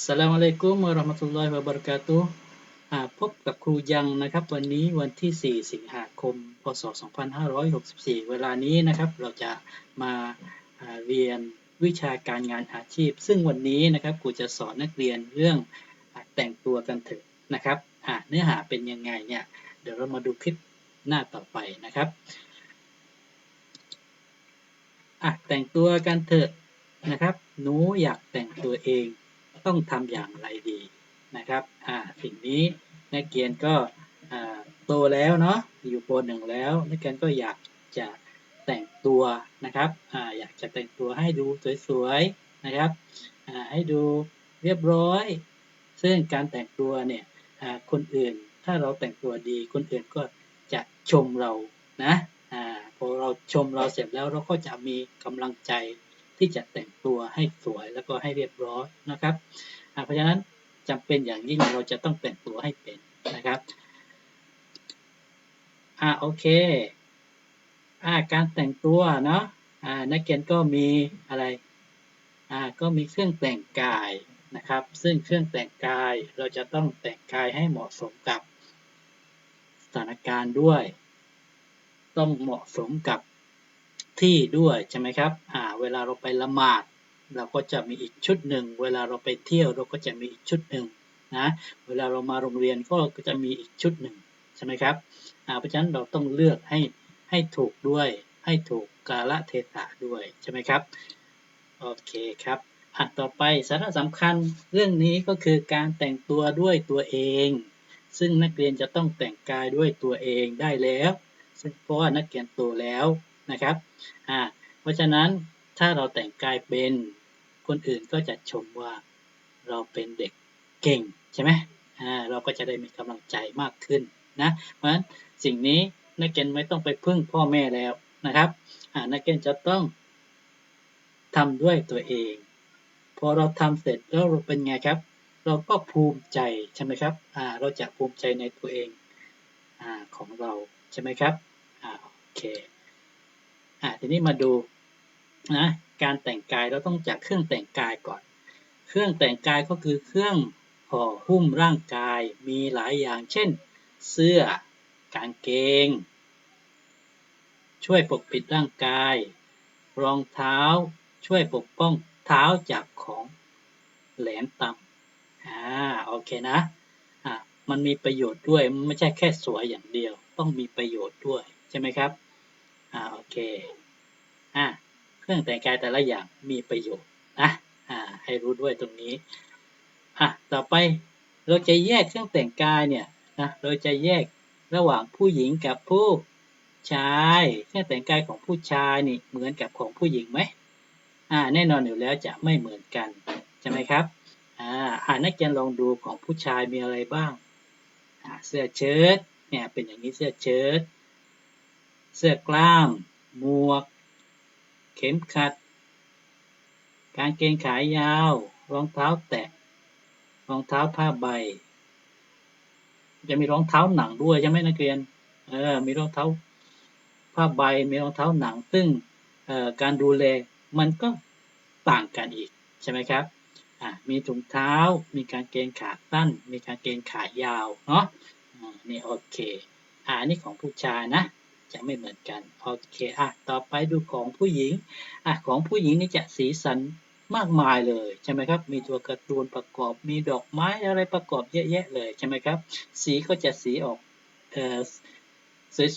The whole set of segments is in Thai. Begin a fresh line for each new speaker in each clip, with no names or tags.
สลามอะลัยกุมราะห์มะตุลลอฮิวะบะเราะกาตุพบกับครูยังนะครับวันนี้วันที่ 4 สิงหาคม พศ 2564 เวลานี้นะครับเราจะมาเรียนวิชาการงานอาชีพ ซึ่งวันนี้นะครับครูจะสอนนักเรียนเรื่องอแต่งตัวกันเถอะนะครับเนื้อหาเป็นยังไงเนี่ยเดี๋ยวเรามาดูคลิปหน้าต่อไปนะครับแต่งตัวกันเถอะนะครับหนูอยากแต่งตัวเอง ต้องทำอย่างไรดีนะครับอ่าสิ่งนี้นักเรียนก็อ่าโตแล้วเนาะอยู่ปหนึ่งแล้วนักเรียนก็อยากจะแต่งตัวนะครับอ่าอยากจะแต่งตัวให้ดูสวยๆนะครับอ่าให้ดูเรียบร้อย ซึ่งการแต่งตัวเนี่ยอ่าคนอื่นถ้าเราแต่งตัวดีคนอื่นก็จะชมเรานะอ่าพอเราชมเราเสร็จแล้วเราก็จะมีกำลังใจ ที่จะแต่งตัวให้สวยแล้วก็ให้เรียบร้อยนะครับเพราะฉะนั้นจำเป็นอย่างยิ่งเราจะต้องแต่งตัวให้เป็นนะครับอ่าโอเคอ่าการแต่งตัวเนาะอ่านักเรียนก็มีอะไรอ่าก็มีเครื่องแต่งกายนะครับ ซึ่งเครื่องแต่งกายเราจะต้องแต่งกายให้เหมาะสมกับสถานการณ์ด้วย ต้องเหมาะสมกับ ที่ด้วยใช่ไหมครับอ่าเวลาเราไปละหมาด เราก็จะมีอีกชุดหนึ่ง เวลาเราไปเที่ยวเราก็จะมีอีกชุดหนึ่งนะเวลาเรามาโรงเรียนก็จะมีอีกชุดหนึ่งใช่ไหมครับอ่าเพราะฉะนั้นเราต้องเลือกให้ให้ถูกด้วย ให้ถูกกาลเทศะด้วยใช่ไหมครับโอเคครับอะต่อไปสาระสำคัญเรื่องนี้ก็คือการแต่งตัวด้วยตัวเอง ซึ่งนักเรียนจะต้องแต่งกายด้วยตัวเองได้แล้ว ซึ่งเพราะว่านักเรียนโตแล้ว นะครับอ่าเพราะฉะนั้นถ้าเราแต่งกายเป็นคนอื่นก็จะชมว่าเราเป็นเด็กเก่งใช่ไหมอ่าเราก็จะได้มีกำลังใจมากขึ้นนะเพราะฉะนั้นสิ่งนี้นักเรียนไม่ต้องไปพึ่งพ่อแม่แล้วนะครับอ่านักเรียนจะต้องทำด้วยตัวเอง พอเราทำเสร็จแล้วเราเป็นไงครับ เราก็ภูมิใจใช่ไหมครับอ่าเราจะภูมิใจในตัวเองอ่าของเราใช่ไหมครับอ่าโอเค อ่าทีนี้มาดูนะการแต่งกายเราต้องจากเครื่องแต่งกายก่อน เครื่องแต่งกายก็คือเครื่องห่อหุ้มร่างกายมีหลายอย่าง เช่น เสื้อกางเกง ช่วยปกปิดร่างกาย รองเท้าช่วยปกป้องเท้าจากของแหลมต่ำอ่าโอเคนะอ่ามันมีประโยชน์ด้วยไม่ใช่แค่สวยอย่างเดียว ต้องมีประโยชน์ด้วยใช่ไหมครับ อ่าโอเคอ่าเครื่องแต่งกายแต่ละอย่างมีประโยชน์นะอ่าให้รู้ด้วยตรงนี้อะต่อไปเราจะแยกเครื่องแต่งกายเนี่ยนะเราจะแยกระหว่างผู้หญิงกับผู้ชายเครื่องแต่งกายของผู้ชายนี่เหมือนกับของผู้หญิงไหมอ่าแน่นอนอยู่แล้วจะไม่เหมือนกันใช่ไหมครับอ่าอ่านักเรียนลองดูของผู้ชายมีอะไรบ้างอ่าเสื้อเชิ้ตเนี่ยเป็นอย่างนี้เสื้อเชิ้ต เสื้อกล้าม หมวก เข็มขัด กางเกงขายาว รองเท้าแตะ รองเท้าผ้าใบ จะมีรองเท้าหนังด้วยใช่ไหมนักเรียน เออ มีรองเท้าผ้าใบ มีรองเท้าหนัง ซึ่งการดูแลมันก็ต่างกันอีกใช่ไหมครับอ่ามีถุงเท้า มีกางเกงขาสั้น มีกางเกงขายาว เนาะอ่านี่โอเค อ่านี่ของผู้ชายนะ จะไม่เหมือนกันโอเคอะต่อไปดูของผู้หญิงอะของผู้หญิงนี่จะสีสันมากมายเลยใช่ไหมครับ มีตัวการ์ตูนประกอบมีดอกไม้อะไรประกอบเยอะแยะเลยใช่ไหมครับ สีก็จะสีออกเอ่อ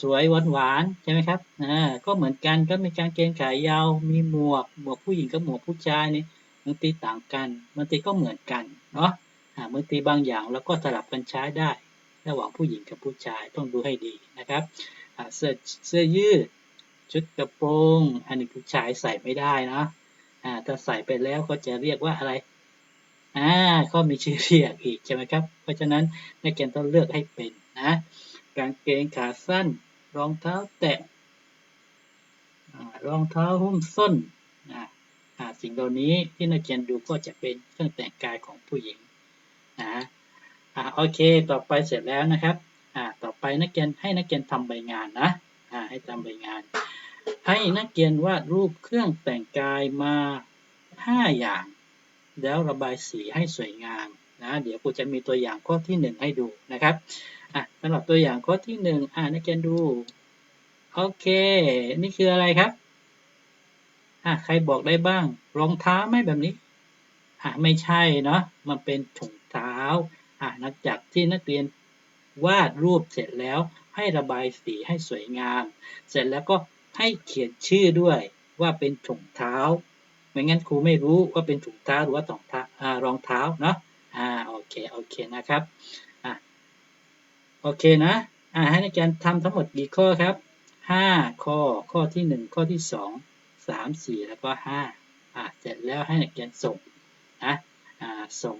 สวยๆหวานๆใช่ไหมครับอ่าก็เหมือนกันก็มีกางเกงขายยาว มีหมวก หมวกผู้หญิงกับหมวกผู้ชายนี่บางทีต่างกันบางทีก็เหมือนกันเนาะอ่าบางทีบางอย่างเราก็สลับกันใช้ได้ ระหว่างผู้หญิงกับผู้ชายต้องดูให้ดีนะครับ เสื้อเสื้อยืด ชุดกระโปรง อันนี้ผู้ชายใส่ไม่ได้นะอ่าถ้าใส่ไปแล้วก็จะเรียกว่าอะไรอ่าก็มีชื่อเรียกอีกใช่ไหมครับ เพราะฉะนั้นนักเรียนต้องเลือกให้เป็นนะกางเกงขาสั้น รองเท้าแตะรองเท้าหุ้มส้นอ่าสิ่งเหล่านี้ที่นักเรียนดูก็จะเป็นเครื่องแต่งกายของผู้หญิงนะอ่าโอเค ต่อไปเสร็จแล้วนะครับอ่าต่อ ไปนักเรียนให้นักเรียนทำใบงานนะอ่าให้ทำใบงาน ให้นักเรียนวาดรูปเครื่องแต่งกายมา 5 อย่าง แล้วระบายสีให้สวยงามนะเดี๋ยวครูจะมีตัวอย่างข้อที่หนึ่งให้ดูนะครับอะสำหรับตัวอย่างข้อที่หนึ่งอ่านักเรียนดูโอเคนี่คืออะไรครับอะใครบอกได้บ้าง รองเท้าไหมแบบนี้อะไม่ใช่เนาะมันเป็นถุงเท้าอะนักจากที่นักเรียน วาดรูปเสร็จแล้วให้ระบายสีให้สวยงาม เสร็จแล้วก็ให้เขียนชื่อด้วยว่าเป็นถุงเท้า ไม่งั้นครูไม่รู้ว่าเป็นถุงเท้าหรือว่ารองเท้ารองเท้าเนาะ อ่า โอเค โอเคนะครับ อะ โอเคนะ อ่า ให้นักเรียนทำทั้งหมดกี่ข้อครับห้าข้อ ข้อที่หนึ่งข้อที่สองสามสี่แล้วก็ห้าอ่า เสร็จแล้วให้นักเรียนส่งนะ อ่า ส่ง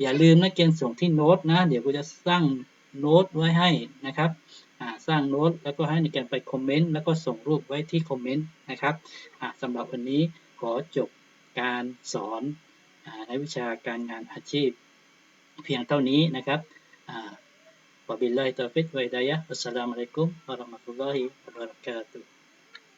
อย่าลืมนักเรียนส่งที่โน้ตนะ เดี๋ยวครูจะสร้าง โน้ตไว้ให้นะครับสร้างโน้ตแล้วก็ให้ในการไปคอมเมนต์แล้วก็ส่งรูปไว้ที่คอมเมนต์นะครับสำหรับวันนี้ขอจบการสอนอในวิชาการงานอาชีพ เพียงเท่านี้นะครับอ่า Wabillahi taufiq wa hidayah. Wassalamualaikum warahmatullahi wabarakatuh.